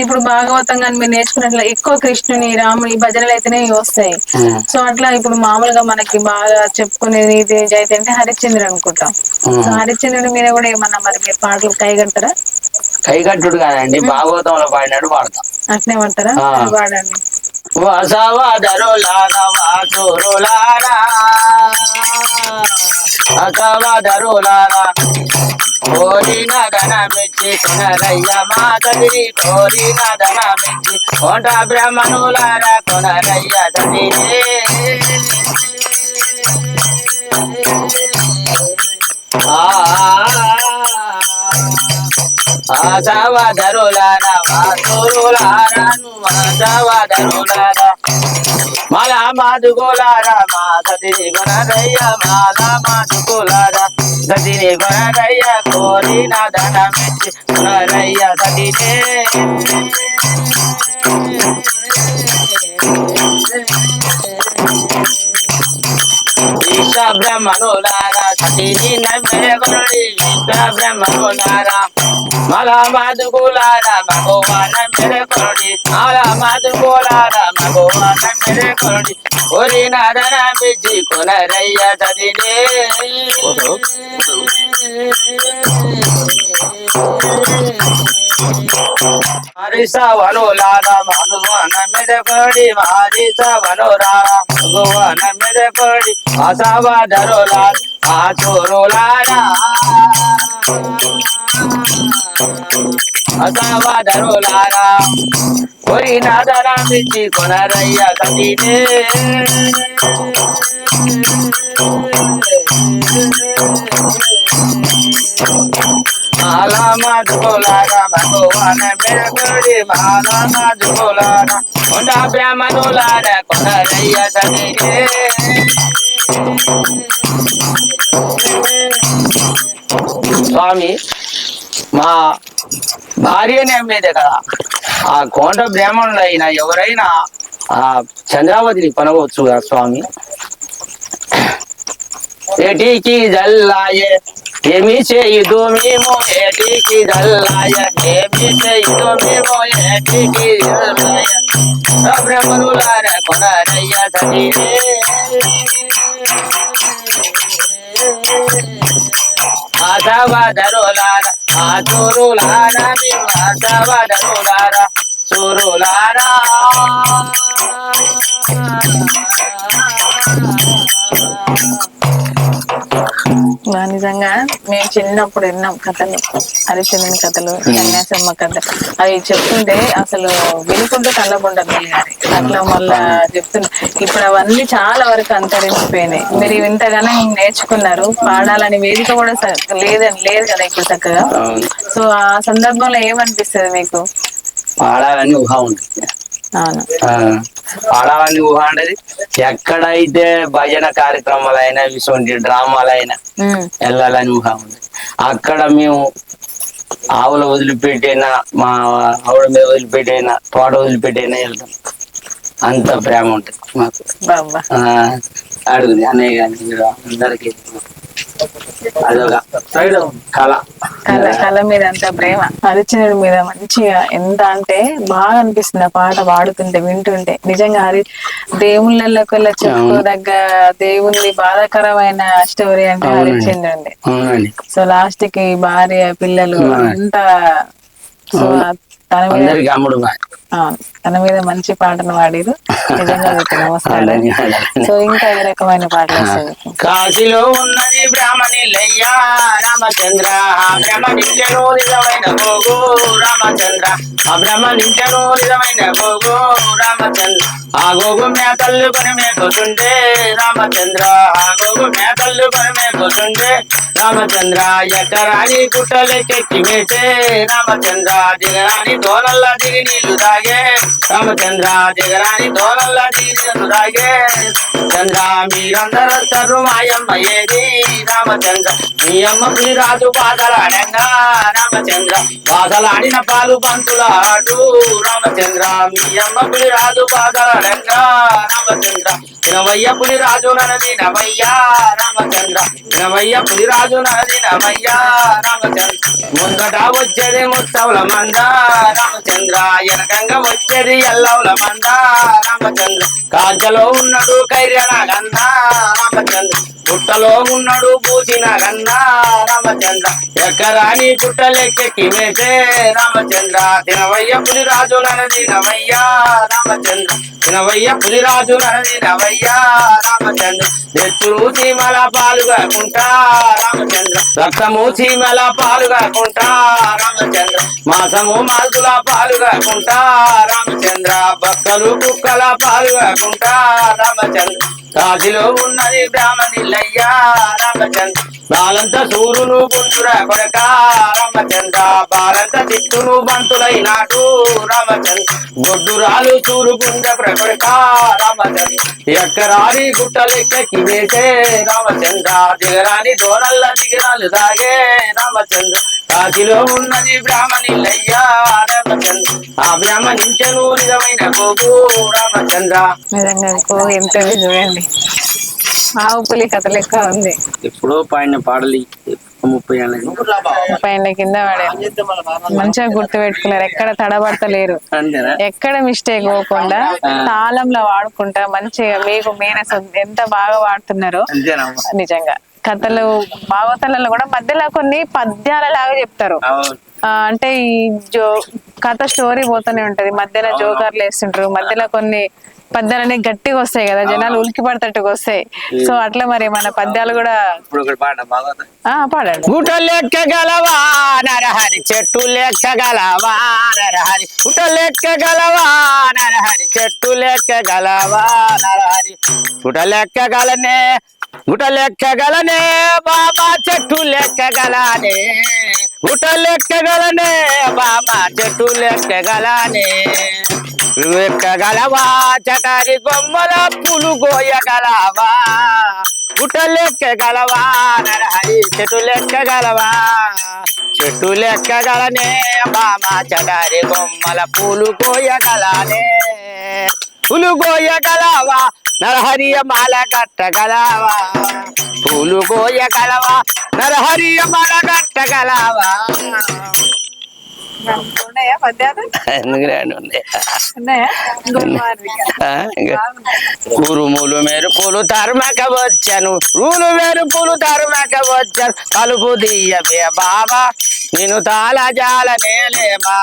ఇప్పుడు భాగవతం కానీ మీరు నేర్చుకున్నట్లు ఎక్కువ కృష్ణుని రాముని భజనలు అయితేనే వస్తాయి. సో అట్లా ఇప్పుడు మామూలుగా మనకి బాగా చెప్పుకునేది ఇది జైతే అంటే హరిశ్చంద్ర అనుకుంటాం సో హరిశ్చంద్రుడి మీద కూడా ఏమన్నా మరి మీరు పాటలు కైగడతారా కైకట్టుడు కాదండి భాగవతంలో పాడినాడు పాడతాం. అట్నే పడతారా? ఆ. పాడండి. వసవదరులారా వాసురులారా. వసవదరులారా కోరిన ధనమిచ్చి కొనరయ్య మాతదిని కోరిన ధనమిచ్చి కోట బ్రహ్మణులారా కొనరయ్య తదినే ఆశవదరులారా వాసురులారాను ఆశవదరులారా మాల మాదుగోలారా మా సతిని గుణరయ్య మాల మాదుగోలారా సతిని గుణరయ్య కోరిన ధనమిచ్చి గుణరయ్య సతినే విశ్వ బ్రహ్మణులారా సతిని నమ్మే గుణరి విశ్వ బ్రహ్మణులారా మల మాదుగులారా భగవాన మెరే కొరడి మాల మాదుగులారా భగవాన మెరే కొరడి ఒరి నాదన మిజి కొనరయ్య చదినే హరిస వనులారా భగవాన మెరే కొరడి హరిస వనులారా భగవాన మెరే కొరడి అసవ ధరులారా ఆచోరులారా అసవదరులారా కొరి నాదరామిచ్చి కొనరయ్య కదినే మాలా మాధులారా భగవాన మెరగడి మాలా మాధులారా కొండ బ్రహ్మణులారా కొనరయ్య కదినే స్వామి మా భార్య అమ్మేదే కదా. ఆ కోంట బ్రాహ్మణులు అయినా ఎవరైనా ఆ చంద్రావతిని కొనవచ్చు కదా స్వామి? ఏటీకి జల్లాయే ఏమి చేయదు మేము? ఏటీకి జల్లాయ ఏమి చేయుదు మేము? ఏటీకి జల్లాయ? బ్రహ్మణులార కొనరయ్య సతీనే ఆశవదరులారా ఆచురులారా మీరు ఆశవదరులారా సురులారా. మా చిన్నప్పుడు విన్నాం కథలు. హరిశ్చంద్రుని కథలు సన్యాసమ్మ కథ అవి చెప్తుంటే అసలు వినుకుంటూ కళ్ళకుంటారు అట్లా మళ్ళా చెప్తున్నా. ఇప్పుడు అవన్నీ చాలా వరకు అంతరించిపోయినాయి. మీరు ఇంతగానో నేర్చుకున్నారు. పాడాలని వేదిక కూడా లేదని లేదు కదా ఇప్పుడు చక్కగా. సో ఆ సందర్భంలో ఏమనిపిస్తుంది మీకు? పాడాలని ఊహ ఉంటుంది. అవును. ఆ, పాడాలని ఊహ అనేది ఎక్కడైతే భజన కార్యక్రమాలైనా ఇటువంటి డ్రామాలైనా వెళ్ళాలని ఊహ ఉంది. అక్కడ మేము ఆవులు వదిలిపెట్టైనా మా ఆవుల మీద వదిలిపెట్టైనా తోట వదిలిపెట్టైనా వెళ్తాం. అంత ప్రేమ ఉంటుంది మాకు. అడుగుది అన్నయ్య గాని మీరు అందరికి అదొక కళ. కళ కళ మీద అంత ప్రేమ. హరిచంద్రుడి మీద మంచిగా ఎంత అంటే బాగా అనిపిస్తుంది ఆ పాట పాడుతుంటే వింటుంటే. నిజంగా హరి దేవుళ్ళకి చెప్పుకోదగ్గ దేవుని బాధాకరమైన స్టోరీ అంటే. హరిచంద్రుడి సో లాస్ట్కి భార్య పిల్లలు. అంతా సో తన మీద. తన మీద మంచి పాటను నిజంగా నమస్కారం అలాగే. సో ఇంకా ఏ రకమైన పాటలు? కాశీలో ఉన్నది బ్రాహ్మణి లయ్యా రామచంద్ర. ఆ బ్రహ్మనించెను నిజమైన గోగు రామచంద్ర. ఆ బ్రహ్మనించెను నిజమైన గోగు రామచంద్ర. ఆ గోగు మేతల్లు కొని మేపుతుంటే రామచంద్ర. ఆ గోగు మేతల్లు కొని మేపుతుంటే రామచంద్ర ఎక్కరాని మేచే రామచంద్ర. దిగరాని దోనల్లా దిగి నీళ్ళు తాగే. రామచంద్ర దిగరాని దోనల్లా దిగి నీళ్ళు తాగే. చంద్ర మీరందరూ వస్తారు మాయమ్మ ఏది? రామచంద్ర మీ అమ్మ రాజు బాధలాడంగా రామచంద్ర. బాధలాడిన పాలు పంతులాడు రామచంద్ర. మీ అమ్మ రాజు బాధలాడంగా రామచంద్ర. వినవయ్య పులి రాజు ననది నవయ్యా రామచంద్ర. వినవయ్య పులి రాజు రాజు నరదినమయ్యా రామచంద్ర. ముందట వచ్చేది ముత్తవుల మంద రామచంద్ర. ఎనకంగా వచ్చేది ఎల్లవుల మంద రామచంద్ర. కాజలో ఉన్నాడు కైర్యన నాగంద రామచంద్ర. పుట్టలో ఉన్నాడు పూసిన కన్నా రామచంద్ర. ఎక్కరాని పుట్టలెక్కెక్కి వేసే రామచంద్ర. తినవయ్య పులిరాజు నరదినమయ్యా రామచంద్ర. తినవయ్య పులిరాజు నరదినమయ్యా రామచంద్ర. నెత్తురు చీమల పాలుగాకుంటా రామచంద్ర. రక్తము చీమల పాలుగాకుంటా రామచంద్ర. మాసము మాల్తుల పాలుగాకుంటా రామచంద్ర. బక్కలు కుక్కల పాలుగాకుంటా రామచంద్ర. కాశీలో ఉన్నది బ్రాహ్మణిల్లయ్యా రామచంద్ర. బాలంత సూరును గుంటురా కొరక రామచంద్ర. బాలంత చిట్టును బంతులైనాడు రామచంద్ర. గొడ్డురాలు చూరు గుండె ప్రకొరక రామచంద్ర ఎక్కరాని గుట్టలెక్కకి వేసే రామచంద్ర దిగరాని దోరల్ల దిగరాలు దాగే రామచంద్ర. కాశీలో ఉన్నది బ్రాహ్మణిల్లయ్యా రామచంద్ర. ఆ బ్రాహ్మణించను నిజమైన గోగు రామచంద్ర. నిజంగా ఓ ఎంత చూడండి ఆవు పులి కథ లెక్క ఉంది. ఎప్పుడో పాడిన పాడలు ముప్పై ఏళ్ళ పైన కింద పడారు. మంచిగా గుర్తు పెట్టుకున్నారు ఎక్కడ తడబడతలేరు. ఎక్కడ మిస్టేక్ పోకుండా తాళంలో వాడుకుంటా మంచిగా మీకు మీనస్ ఎంత బాగా వాడుతున్నారో నిజంగా. కథలు భాగవతాలలో కూడా మధ్యలో కొన్ని పద్యాల లాగా చెప్తారు అంటే ఈ జో కథ స్టోరీ పోతూనే ఉంటది. మధ్యలో జోకర్లు వేస్తుంటారు. మధ్యలో కొన్ని పద్యాలన్నీ గట్టిగా వస్తాయి కదా. జనాలు ఉలికి పడతట్టుగా వస్తాయి. సో అట్లా మరి మన పద్యాలు కూడా పాడండి గుట లెక్క గలవా నరహరి చెట్టు లెక్క గలవా నరహరి గుట లెక్క గలవా నరహరి చెట్టు లెక్క గలవా నరహరి గుట లెక్క గలనే గుట లెక్కగలనే బాబా చెట్టు లెక్కగలనే గుట లెక్కగలనే బాబా చెట్టు లెక్కగలనే లెక్కగలవా చటారి బొమ్మల పులు గోయగలవా గుట లెక్కగలవా నరహరి చెట్టు లెక్కగలవా చెట్టు లెక్కగలనే గలనే చటారి బొమ్మల పూలు కోయగలనే పులు గోయగలవా నరహరియ మాల కట్టగలవా పూలు కోయగలవా నరహరియ మాల కట్టగలవా. ఉరుములు మెరుపులు తరుమక వచ్చాను. రూలు మెరుపులు తరుమక వచ్చాను. తలుపు దియ్యవే బాబా నేను తాళ జాల నేలేమా.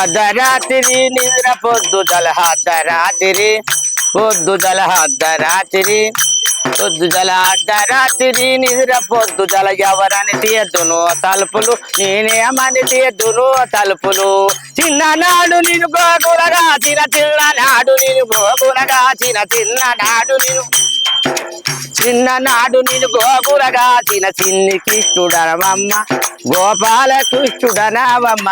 అర్ధరాత్రి నిద్ర పొద్దు జల అర్ధరాత్రి. పొద్దు జల అర్ధరాత్రి పొద్దు జల అర్ధరాత్రి నిద్ర పొద్దు జల ఎవరని తీయద్దును తలుపులు నేనేమని తీయద్దును తలుపులు. చిన్ననాడు నేను గోగులగా చిన్న చిన్ననాడు నేను గోగులగా చిన్న చిన్ననాడు నేను చిన్ననాడు నేను గోగులగా చిన్న చిన్ని కిష్టుడనవమ్మ గోపాల కృష్ణుడనవమ్మ.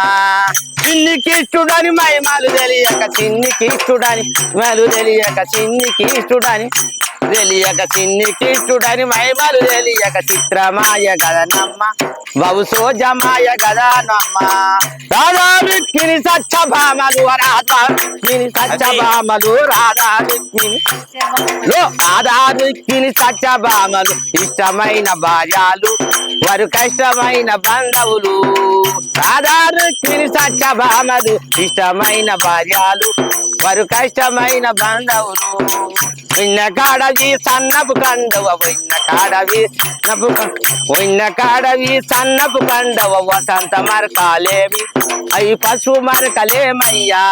చిన్ని కిష్టుడని మహిమలు తెలియక చిన్ని కిష్టుడని మలు తెలియక చిన్ని కిష్టుడని తెలియక చిన్ని కిష్టుడని మహిమలు తెలియక చిత్రమాయ గదనమ్మ. బహు సోజమాయ గదనమ్మ. రాధా రుక్మిణి సచ్చ భామలు రాధా రుక్మిణి సచ్చ భామలు రాధా రుక్మిణి లో ఆధారుకిని సత్యభామలు ఇష్టమైన భార్యలు వారు కష్టమైన బంధువులు. ఆధారుకిని సత్యభామలు ఇష్టమైన భార్యలు వారు కష్టమైన బంధువులు. ఉన్న కాడవి సన్నపు కండవ ఉన్న కాడవి నపు ఉన్న కాడవి సన్నపు కండవ వసంత మరకాలేవి. అవి పశువు మరకలేమయ్యా.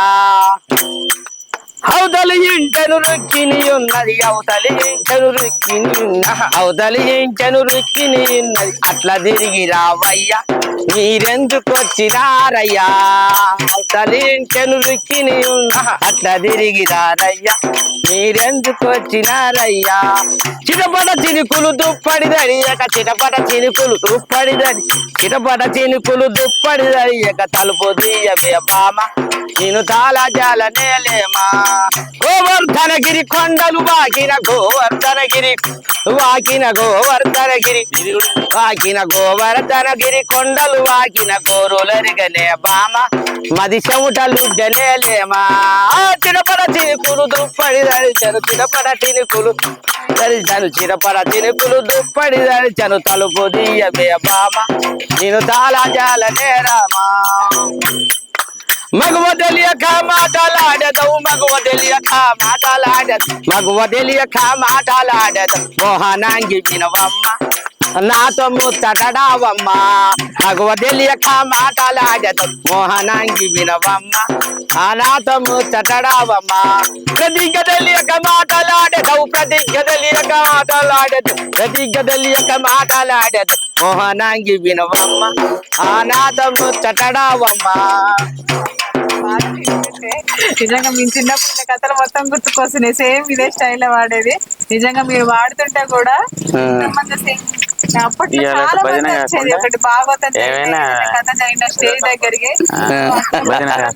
అవతలి ఇంటను రుక్కిని ఉన్నది అవతలి ఇంటను రుక్కిని ఉన్న అవతలి ఇంటను రుక్కిని ఉన్నది. అట్లా తిరిగి రావయ్యా మీరెందుకొచ్చినారయ్యా? అవతలి ఇంటను రుక్కిని ఉన్న అట్లా తిరిగి రారయ్యా మీరెందుకొచ్చినారయ్యా? చిటపట చినుకులు దుప్పడి దరియక చిటపట చినుకులు దుప్పడి దరి చిటపట చినుకులు దుప్పడి దరియక తలుపు తీయవే బామ. నేను తాళ నేలేమా? గోవర్ధనగిరి కొండలు వాకిన గోవర్ధనగిరి వాకిన గోవర్ధనగిరి వాకిన గోవర్ధనగిరి కొండలు వాకిన గోరులరిగనే బామ మది చెముటలు జనేలేమా చిరపడ చినుకులు దుప్పడి ధరించను చిరపడ చినుకులు దరిచను చిరపడ చినుకులు దుప్పడి ధరించను తలుపు దియమే బామ నేను తాళ జాల నేరామా మగవ తెలియక మాటలాడదు మగవ తెలియక మాటలాడదు మగవ తెలియక మాటలాడదు మోహనాంగి వినవమ్మ నాతో ముచ్చటడావమ్మ మగవ తెలియక మాటలాడదు మోహనాంగి వినవమ్మ ఆ నాతో ముచ్చటడావమ్మ ప్రతిజ్ఞ తెలియక మాటలాడదు ప్రతిజ్ఞ తెలియక మాటలాడదు ప్రతిజ్ఞ తెలియక మాటలాడదు మోహనాంగి వినవమ్మ ఆ నాతో ముచ్చటడావమ్మ బాగా వింటుంటే నిజంగా మీ చిన్నప్పుడు కథలు మొత్తం గుర్తుకొస్తున్నాయి. సేమ్ ఇదే స్టైల్లో వాడేది నిజంగా మీరు వాడుతుంటే కూడా అప్పట్లో చాలా మంది వచ్చేది కాకుండా ఒకటి భాగవతం కథ జరిగిన స్టేజ్ దగ్గరికి.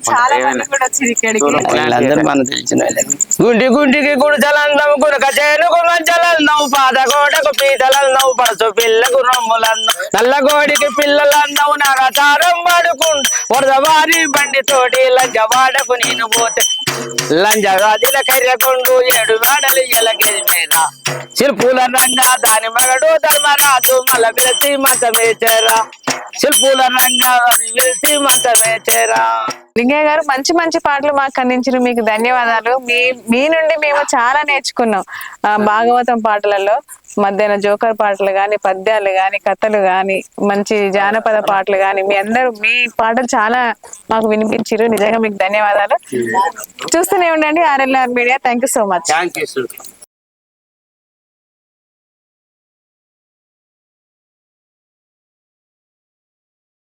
చాలా మంది కూడా వచ్చేది ఇక్కడికి. గుండి గుండికి గుడిసెలందం గురక చేనుకు మంచలన్నావు పాద గోడకు పీతలన్నావు పరసు పిల్లకు రొమ్ములన్నావు నల్ల గోడికి పిల్లలన్నావు నాగతారం పడుకుంటు వరదవారి బండి తోటి లంజవాడకు నేను పోతే. లంజ రాజుల కర్రకొండు ఏడు వాడలు ఎలగేరా శిల్పుల రంగా దాని మగడు ధర్మరాజు మల పిలిచి మంచమే చేరా శిల్పుల రంగా పిలిచి మంచమే చేరా లింగయ్య గారు మంచి మంచి పాటలు మాకు అందించిన మీకు ధన్యవాదాలు. మీ మీ నుండి మేము చాలా నేర్చుకున్నాం. భాగవతం పాటలలో మధ్యాహ్న జోకర్ పాటలు గాని పద్యాలు గాని కథలు గాని మంచి జానపద పాటలు గాని మీ అందరూ మీ పాటలు చాలా మాకు వినిపించారు. నిజంగా మీకు ధన్యవాదాలు. చూస్తూనే ఉండండి. RLR media. Thank you so much.